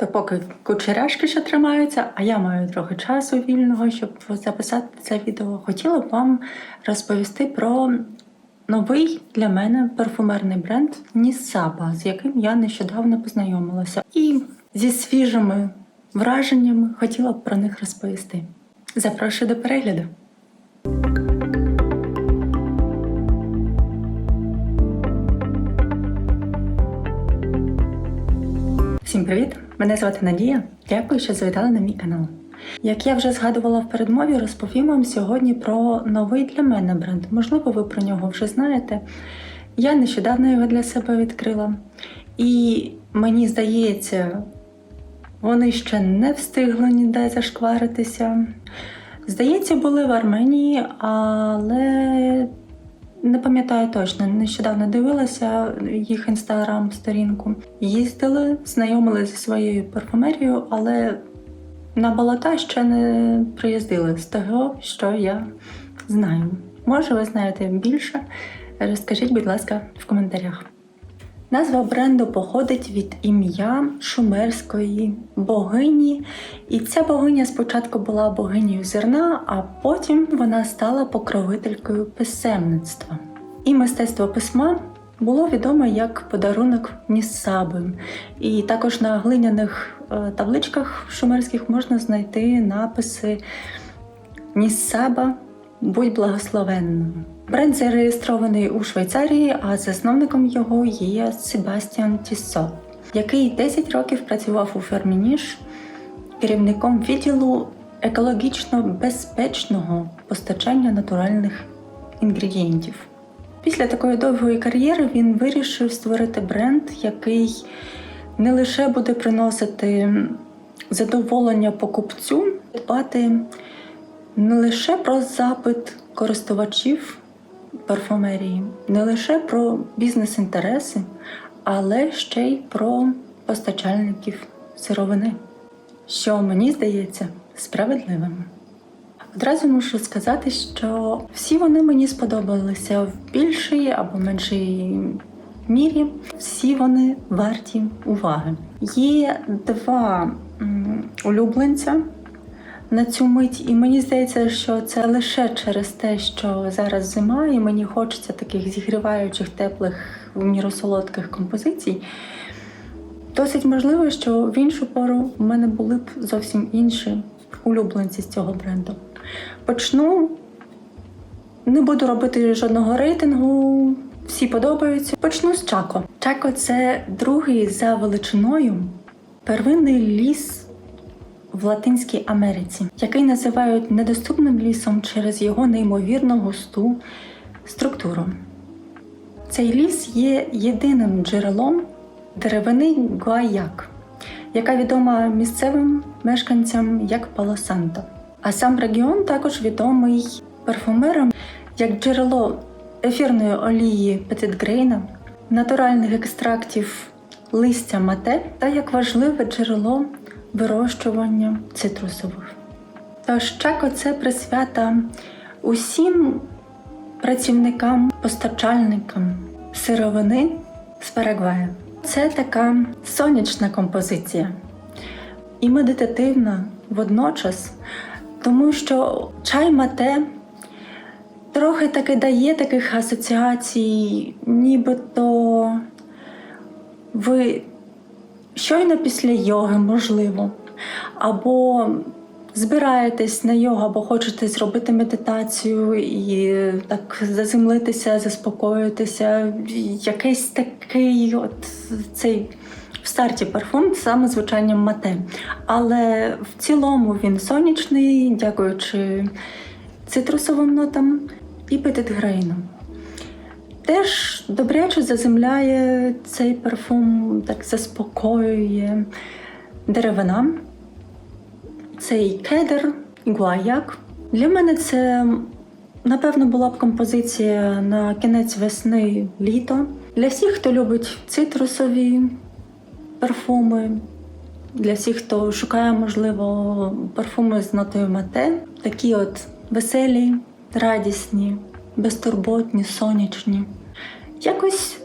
То поки кучеряшки ще тримаються, а я маю трохи часу вільного, щоб записати це відео, хотіла б вам розповісти про новий для мене парфумерний бренд Нісаба, з яким я нещодавно познайомилася. І зі свіжими враженнями хотіла б про них розповісти. Запрошую до перегляду. Всім привіт! Мене звати Надія. Дякую, що завітали на мій канал. Як я вже згадувала в передмові, розповім вам сьогодні про новий для мене бренд. Можливо, ви про нього вже знаєте. Я нещодавно його для себе відкрила. І мені здається, вони ще не встигли ніде зашкваритися. Здається, були в Арменії, але не пам'ятаю точно. Нещодавно дивилася їх інстаграм-сторінку. Їздили, знайомили зі своєю парфумерією, але на болота ще не приїздили з того, що я знаю. Може, ви знаєте більше? Розкажіть, будь ласка, в коментарях. Назва бренду походить від ім'я шумерської богині, і ця богиня спочатку була богинею зерна, а потім вона стала покровителькою писемництва. І мистецтво письма було відоме як подарунок Ніссаби. І також на глиняних е, табличках шумерських можна знайти написи Ніссаба, будь благословенною. Бренд зареєстрований у Швейцарії, а засновником його є Себастьян Тіссо, який 10 років працював у фермі Ніж керівником відділу екологічно безпечного постачання натуральних інгредієнтів. Після такої довгої кар'єри він вирішив створити бренд, який не лише буде приносити задоволення покупцю, дбати не лише про запит користувачів парфумерії, не лише про бізнес-інтереси, але ще й про постачальників сировини, що мені здається справедливим. Одразу мушу сказати, що всі вони мені сподобалися в більшій або меншій мірі. Всі вони варті уваги. Є два улюбленця на цю мить, і мені здається, що це лише через те, що зараз зима, і мені хочеться таких зігріваючих, теплих, міру композицій. Досить можливо, що в іншу пору в мене були б зовсім інші улюбленці з цього бренду. Почну, не буду робити жодного рейтингу, всі подобаються. Почну з Чако. Чако це другий за величиною первинний ліс в Латинській Америці, який називають недоступним лісом через його неймовірно густу структуру. Цей ліс є єдиним джерелом деревини гуаяк, яка відома місцевим мешканцям як Палосанто. А сам регіон також відомий парфумерам як джерело ефірної олії Петитгрейна, натуральних екстрактів листя мате та як важливе джерело вирощування цитрусових. Тож чако це присвята усім працівникам, постачальникам сировини з Парагваю. Це така сонячна композиція і медитативна водночас, тому що чай мате трохи таки дає таких асоціацій, нібито ви щойно після йоги, можливо, або збираєтесь на йогу, або хочете зробити медитацію і так заземлитися, заспокоїтися. Якийсь такий от цей в старті парфум саме звучанням мате. Але в цілому він сонячний, дякуючи цитрусовим нотам і петитгрейну. Теж добряче заземляє цей парфум, так заспокоює деревина, цей кедр, гуаяк. Для мене це, напевно, була б композиція на кінець весни літо. Для всіх, хто любить цитрусові парфуми, для всіх, хто шукає, можливо, парфуми з нотою мате, такі от веселі, радісні, безтурботні, сонячні. Якось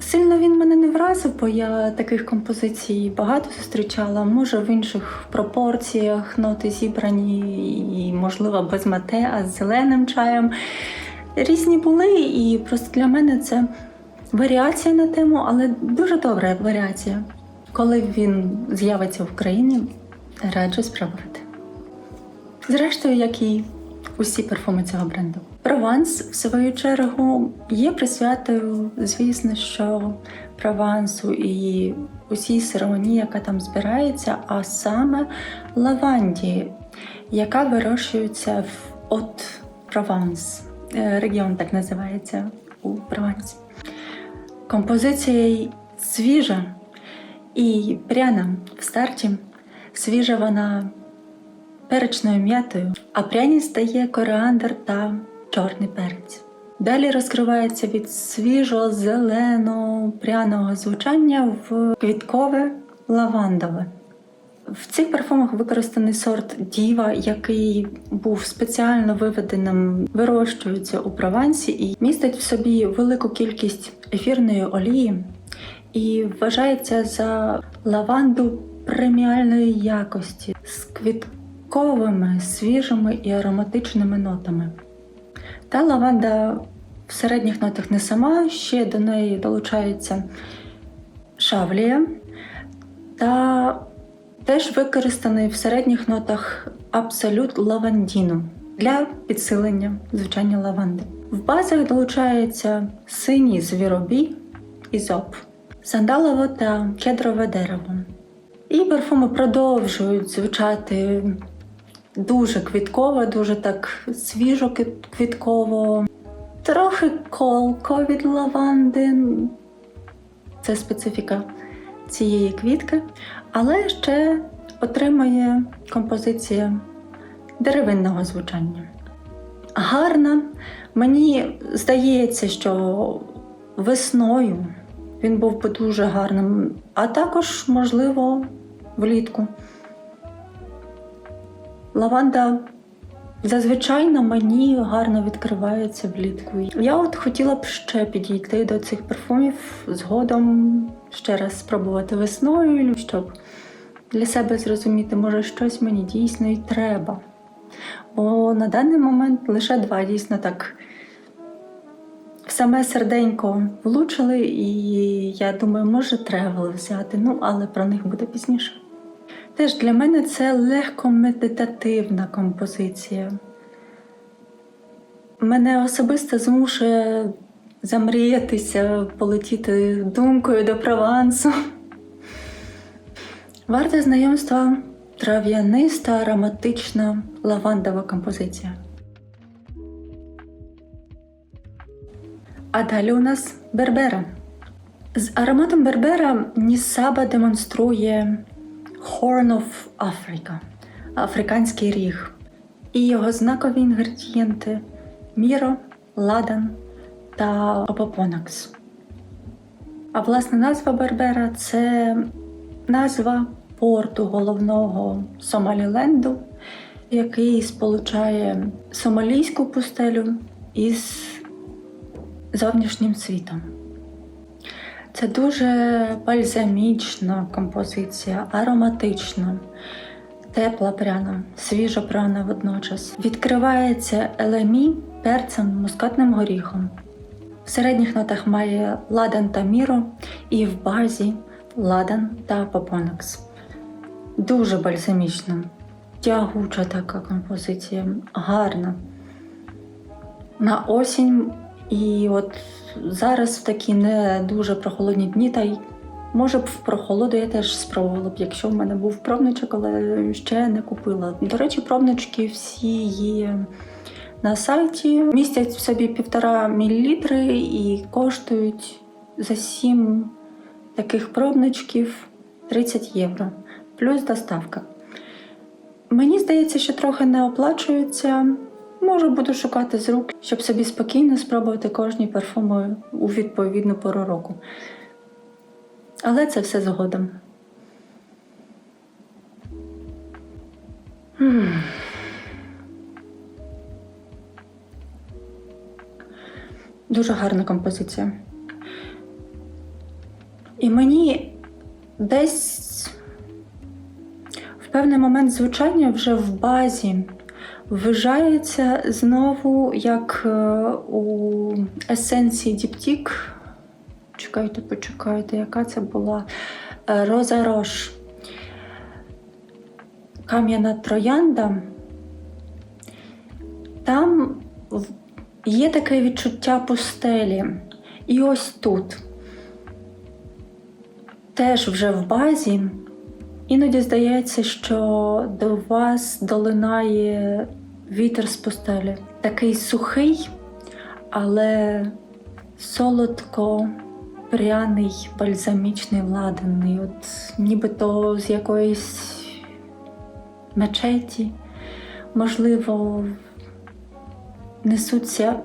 Сильно він мене не вразив, бо я таких композицій багато зустрічала. Може, в інших пропорціях ноти зібрані, і, можливо, без мате, а з зеленим чаєм. Різні були, і просто для мене це варіація на тему, але дуже добра варіація. Коли він з'явиться в Україні, раджу спробувати. Зрештою, як і усі парфуми цього бренду. Прованс, в свою чергу, є присвятою, звісно, що Провансу і усій сировині, яка там збирається, а саме лаванді, яка вирощується в от Прованс. Е, Регіон так називається у Провансі. Композиція свіжа і пряна в старті. Свіжа вона перечною м'ятою, а пряність дає коріандр та чорний перець. Далі розкривається від свіжого зеленого пряного звучання в квіткове лавандове. В цих парфумах використаний сорт Діва, який був спеціально виведеним, вирощується у Провансі і містить в собі велику кількість ефірної олії і вважається за лаванду преміальної якості з квітковими, свіжими і ароматичними нотами. Та лаванда в середніх нотах не сама, ще до неї долучається шавлія та теж використаний в середніх нотах абсолют лавандіну для підсилення звучання лаванди. В базах долучається синій звіробій і зоб, сандалово та кедрове дерево. І парфуми продовжують звучати дуже квітково, дуже так свіжо квітково, трохи колко від лаванди. Це специфіка цієї квітки, але ще отримує композиція деревинного звучання. Гарна. Мені здається, що весною він був би дуже гарним, а також, можливо, влітку. Лаванда зазвичай на мені гарно відкривається влітку. Я от хотіла б ще підійти до цих парфумів згодом ще раз спробувати весною, щоб для себе зрозуміти, може, щось мені дійсно і треба. Бо на даний момент лише два дійсно так саме серденько влучили, і я думаю, може, треба взяти, ну, але про них буде пізніше. Теж для мене це легко медитативна композиція. Мене особисто змушує замріятися, полетіти думкою до Провансу. Варте знайомства трав'яниста ароматична лавандова композиція. А далі у нас Бербера. З ароматом Бербера Нісаба демонструє Horn of Africa африканський ріг і його знакові інгредієнти міро, ладан та опопонакс. А власна назва Бербера це назва порту головного Сомаліленду, який сполучає сомалійську пустелю із зовнішнім світом. Це дуже бальзамічна композиція, ароматична, тепла пряна, свіжа пряна водночас. Відкривається елемі перцем, мускатним горіхом. В середніх нотах має ладан та міро, і в базі ладан та попонакс. Дуже бальзамічна, тягуча така композиція, гарна. На осінь і от зараз в такі не дуже прохолодні дні, та й може б в прохолоду я теж спробувала б, якщо в мене був пробничок, але ще не купила. До речі, пробнички всі є на сайті, містять в собі півтора мілілітри і коштують за сім таких пробничків 30 євро, плюс доставка. Мені здається, що трохи не оплачується. Може, буду шукати з рук, щоб собі спокійно спробувати кожні парфуми у відповідну пору року. Але це все згодом. Дуже гарна композиція. І мені десь в певний момент звучання вже в базі вважається знову, як е, у есенції Діптік. Чекайте, почекайте, яка це була Е, Роза Рош. Кам'яна троянда. Там є таке відчуття пустелі. І ось тут. Теж вже в базі. Іноді здається, що до вас долинає вітер з пустелі. Такий сухий, але солодко пряний, бальзамічний, ладаний, от нібито з якоїсь мечеті, можливо, несуться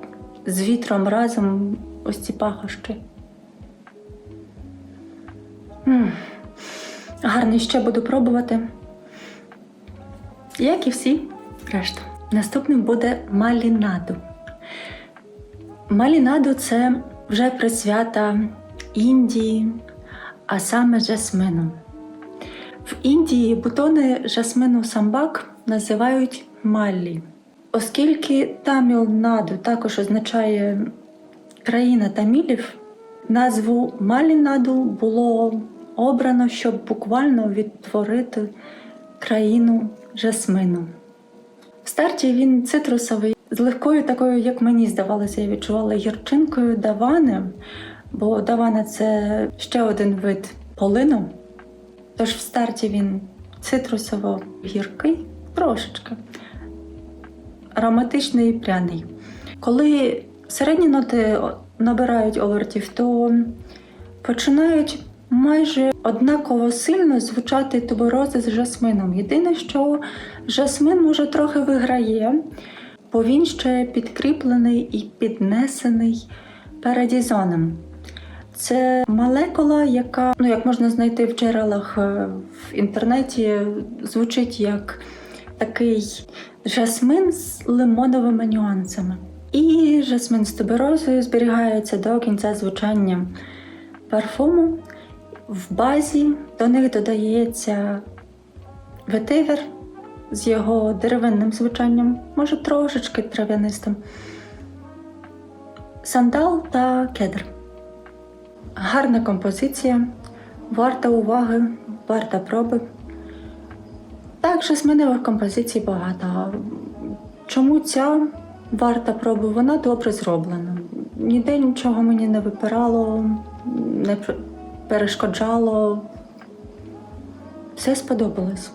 з вітром разом ось ці пахощі. М. Гарно ще буду пробувати. Як і всі решта. Наступним буде малінаду. Малінаду це вже присвята Індії, а саме жасмину. В Індії бутони жасмину самбак називають маллі. Оскільки Таміл-Наду також означає країна тамілів, назву Малінаду було обрано, щоб буквально відтворити країну жасмину. В старті він цитрусовий, з легкою такою, як мені здавалося, я відчувала гірчинкою давани, бо давана це ще один вид полину. Тож в старті він цитрусово-гіркий, трошечки, ароматичний і пряний. Коли середні ноти набирають обертів, то починають майже однаково сильно звучати туберози з жасмином. Єдине, що жасмин може трохи виграє, бо він ще підкріплений і піднесений передізоном. Це молекула, яка, ну як можна знайти в джерелах е, в інтернеті, звучить як такий жасмин з лимоновими нюансами. І жасмин з туберозою зберігається до кінця звучання парфуму. В базі до них додається ветивер з його деревинним звучанням, може трошечки трав'янистим, сандал та кедр. Гарна композиція, варта уваги, варта проби. Так, жасминових композицій багато. Чому ця варта проби? Вона добре зроблена. Ніде нічого мені не випирало, не перешкоджало. Все сподобалось.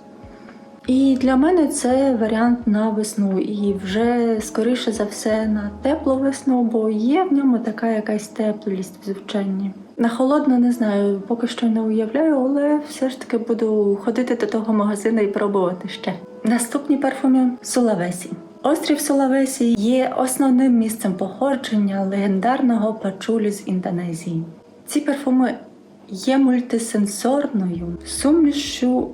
І для мене це варіант на весну, і вже скоріше за все на теплу весну, бо є в ньому така якась теплість в звучанні. На холодно не знаю, поки що не уявляю, але все ж таки буду ходити до того магазину і пробувати ще. Наступні парфуми Сулавесі. Острів Сулавесі є основним місцем походження легендарного пачулі з Індонезії. Ці парфуми є мультисенсорною сумішю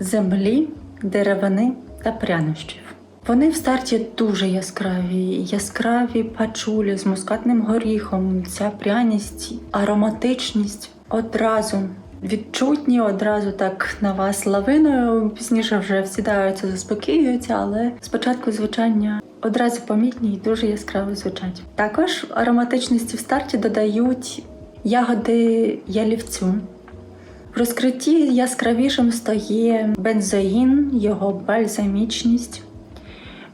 землі, деревини та прянощів. Вони в старті дуже яскраві, яскраві пачулі з мускатним горіхом, ця пряність, ароматичність одразу відчутні, одразу так на вас лавиною. Пізніше вже всідаються, заспокоюються, але спочатку звучання одразу помітні і дуже яскраво звучать. Також ароматичності в старті додають ягоди ялівцю. В розкритті яскравішим стає бензоїн, його бальзамічність.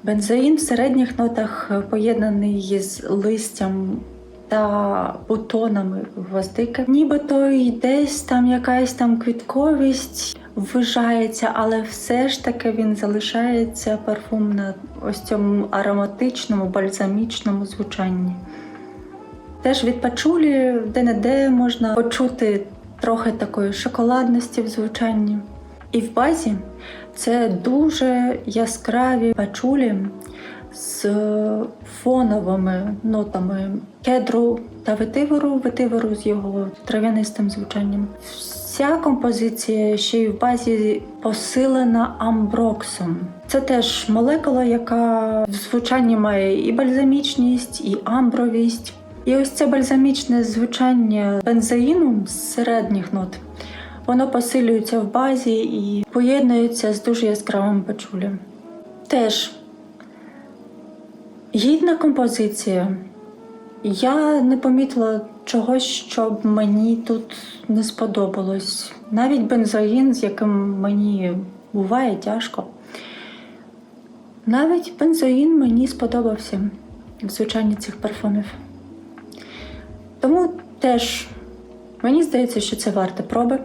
Бензоїн в середніх нотах поєднаний з листям та бутонами гвоздики. Нібито й десь там якась там квітковість ввижається, але все ж таки він залишається парфум на ось цьому ароматичному, бальзамічному звучанні. Теж від пачулі де-не-де можна почути трохи такої шоколадності в звучанні. І в базі це дуже яскраві пачулі з фоновими нотами кедру та ветиверу, ветиверу з його трав'янистим звучанням. Вся композиція ще й в базі посилена амброксом. Це теж молекула, яка в звучанні має і бальзамічність, і амбровість. І ось це бальзамічне звучання бензоїну з середніх нот, Воно посилюється в базі і поєднується з дуже яскравим пачулем. Теж гідна композиція. Я не помітила чогось, щоб мені тут не сподобалось. Навіть бензоїн, з яким мені буває тяжко. Навіть бензоїн мені сподобався в звучанні цих парфумів. Тому теж мені здається, що це варте проби.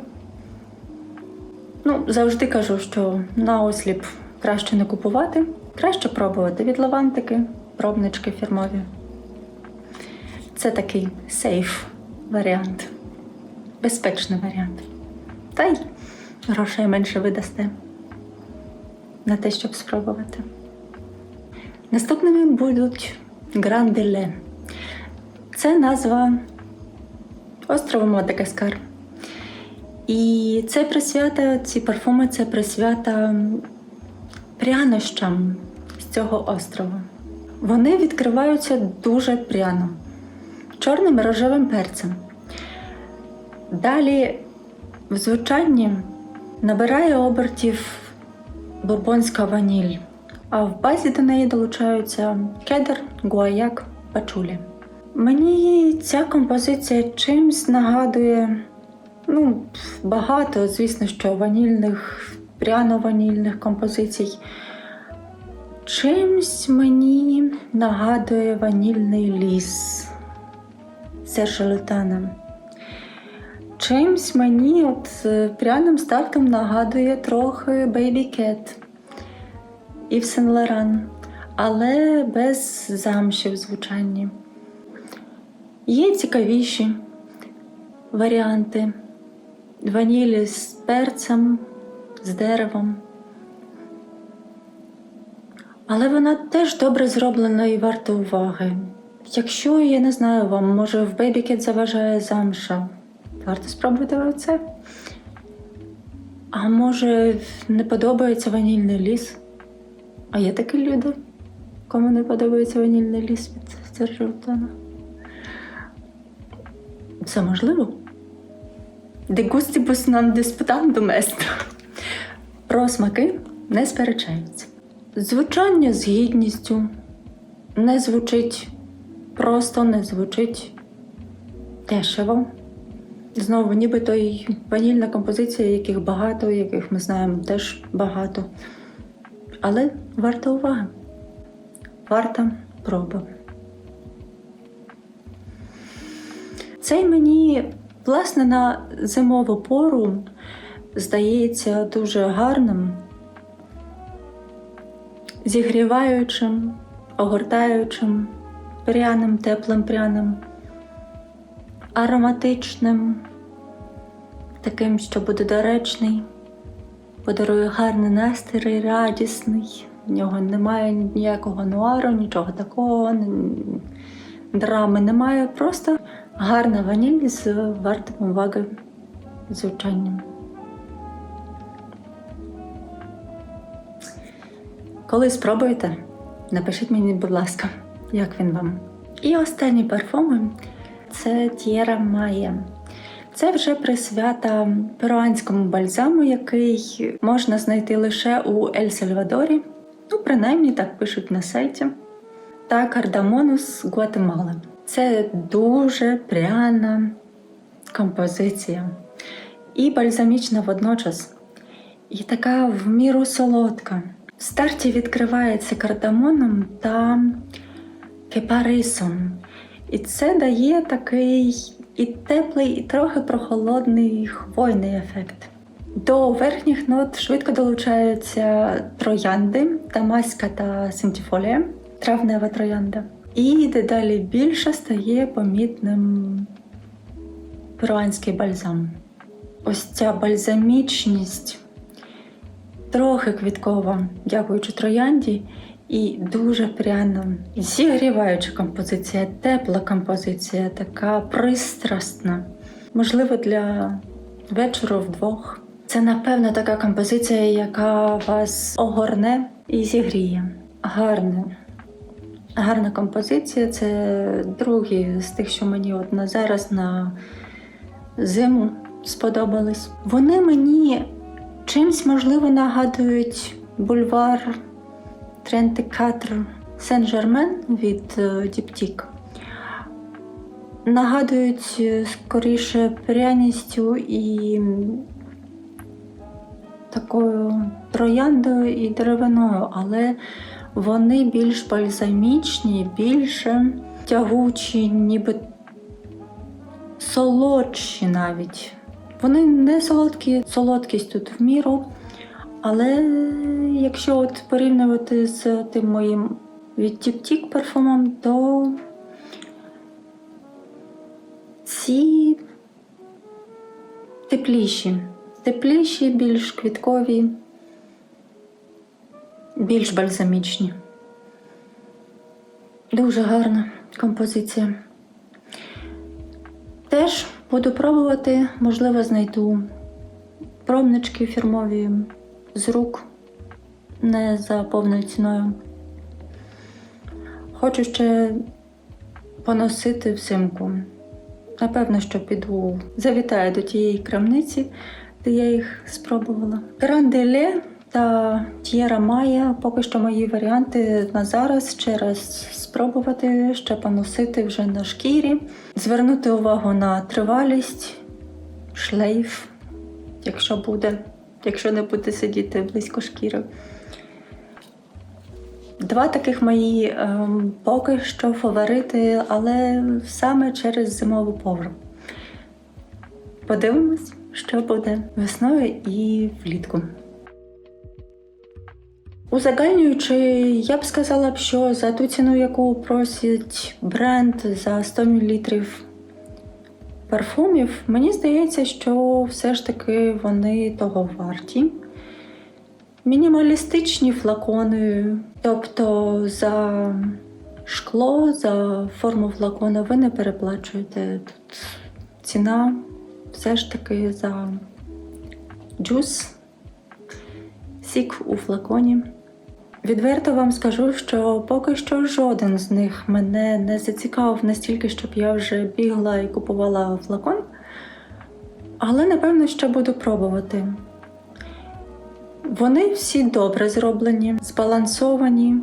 Ну, завжди кажу, що на осліп краще не купувати, краще пробувати від лавантики, пробнички фірмові. Це такий сейф варіант, безпечний варіант. Та й грошей менше видасте на те, щоб спробувати. Наступними будуть Гранделе. Це назва острову Мадагаскар. І це присвята, ці парфуми це присвята прянощам з цього острова. Вони відкриваються дуже пряно, чорним і рожевим перцем. Далі в звучанні набирає обертів бурбонська ваніль, а в базі до неї долучаються кедр, гуаяк, пачулі. Мені ця композиція чимсь нагадує ну, багато, звісно, що ванільних, пряно-ванільних композицій. Чимсь мені нагадує ванільний ліс Сержа Лютана. Чимсь мені от пряним стартом нагадує трохи Baby Cat і Сен Лоран, але без замші в звучанні. Є цікавіші варіанти ванілі з перцем, з деревом. Але вона теж добре зроблена і варта уваги. Якщо, я не знаю, вам, може, в Бейбікет заважає замша, варто спробувати оце. А може, не подобається ванільний ліс? А є такі люди, кому не подобається ванільний ліс від Сержутана? Це можливо? De gustibus non disputandum est. Про смаки не сперечаються. Звучання з гідністю не звучить просто, не звучить дешево. Знову, нібито й ванільна композиція, яких багато, яких ми знаємо теж багато. Але варта уваги. Варта проби. Цей мені, власне, на зимову пору здається дуже гарним, зігріваючим, огортаючим, пряним, теплим пряним, ароматичним, таким, що буде доречний, подарує гарний настрій, радісний. В нього немає ніякого нуару, нічого такого, драми немає. Просто гарна ваніль з вартим уваги звучанням. Коли спробуєте, напишіть мені, будь ласка, як він вам. І останні парфуми це Тієра Майя. Це вже присвята перуанському бальзаму, який можна знайти лише у Ель Сальвадорі. Ну, принаймні так пишуть на сайті. Та кардамонус Гватемали. Це дуже пряна композиція. І бальзамічна водночас. І така в міру солодка. В старті відкривається кардамоном та кипарисом. І це дає такий і теплий, і трохи прохолодний хвойний ефект. До верхніх нот швидко долучаються троянди, тамаська та синтіфолія, травнева троянда. І дедалі більше стає помітним перуанський бальзам. Ось ця бальзамічність, трохи квіткова, дякуючи троянді, і дуже пряна, зігріваюча композиція, тепла композиція, така пристрасна. Можливо, для вечору вдвох. Це, напевно, така композиція, яка вас огорне і зігріє. Гарна. Гарна композиція. Це другий з тих, що мені от на зараз на зиму сподобались. Вони мені чимсь можливо нагадують бульвар Трентикатр Сен-Жермен від е, Діптік. Нагадують е, скоріше пряністю і такою трояндою і деревиною, але вони більш бальзамічні, більше тягучі, ніби солодші навіть. Вони не солодкі, солодкість тут в міру. Але якщо от порівнювати з тим моїм від Тіп-Тік парфумом, то ці тепліші, тепліші, більш квіткові, більш бальзамічні. Дуже гарна композиція. Теж буду пробувати, можливо, знайду пробнички фірмові з рук, не за повною ціною. Хочу ще поносити взимку. Напевно, що піду, завітаю до тієї крамниці, де я їх спробувала. Гранделе та Т'єра Майя поки що мої варіанти на зараз ще раз спробувати, ще поносити вже на шкірі, звернути увагу на тривалість, шлейф, якщо буде, якщо не буде сидіти близько шкіри. Два таких мої ем, поки що фаворити, але саме через зимову пору. Подивимось, що буде весною і влітку. Узагальнюючи, я б сказала б, що за ту ціну, яку просить бренд за 100 мл парфумів, мені здається, що все ж таки вони того варті. Мінімалістичні флакони, тобто за шкло, за форму флакона ви не переплачуєте. Тут ціна все ж таки за джус, сік у флаконі. Відверто вам скажу, що поки що жоден з них мене не зацікавив настільки, щоб я вже бігла і купувала флакон. Але напевно ще буду пробувати. Вони всі добре зроблені, збалансовані,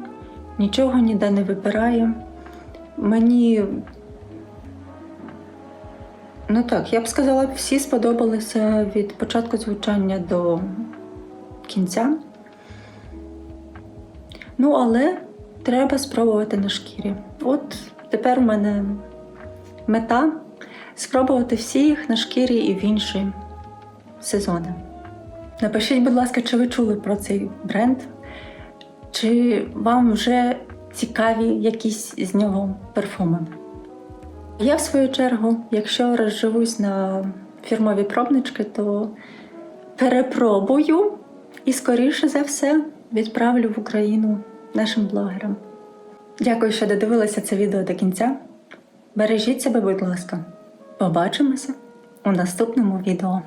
нічого ніде не випирає. Мені, ну так, я б сказала, всі сподобалися від початку звучання до кінця. Ну, але треба спробувати на шкірі. От тепер у мене мета спробувати всі їх на шкірі і в інші сезони. Напишіть, будь ласка, чи ви чули про цей бренд, чи вам вже цікаві якісь з нього парфуми. Я, в свою чергу, якщо розживусь на фірмові пробнички, то перепробую і, скоріше за все, відправлю в Україну нашим блогерам. Дякую, що додивилися це відео до кінця. Бережіть себе, будь ласка. Побачимося у наступному відео.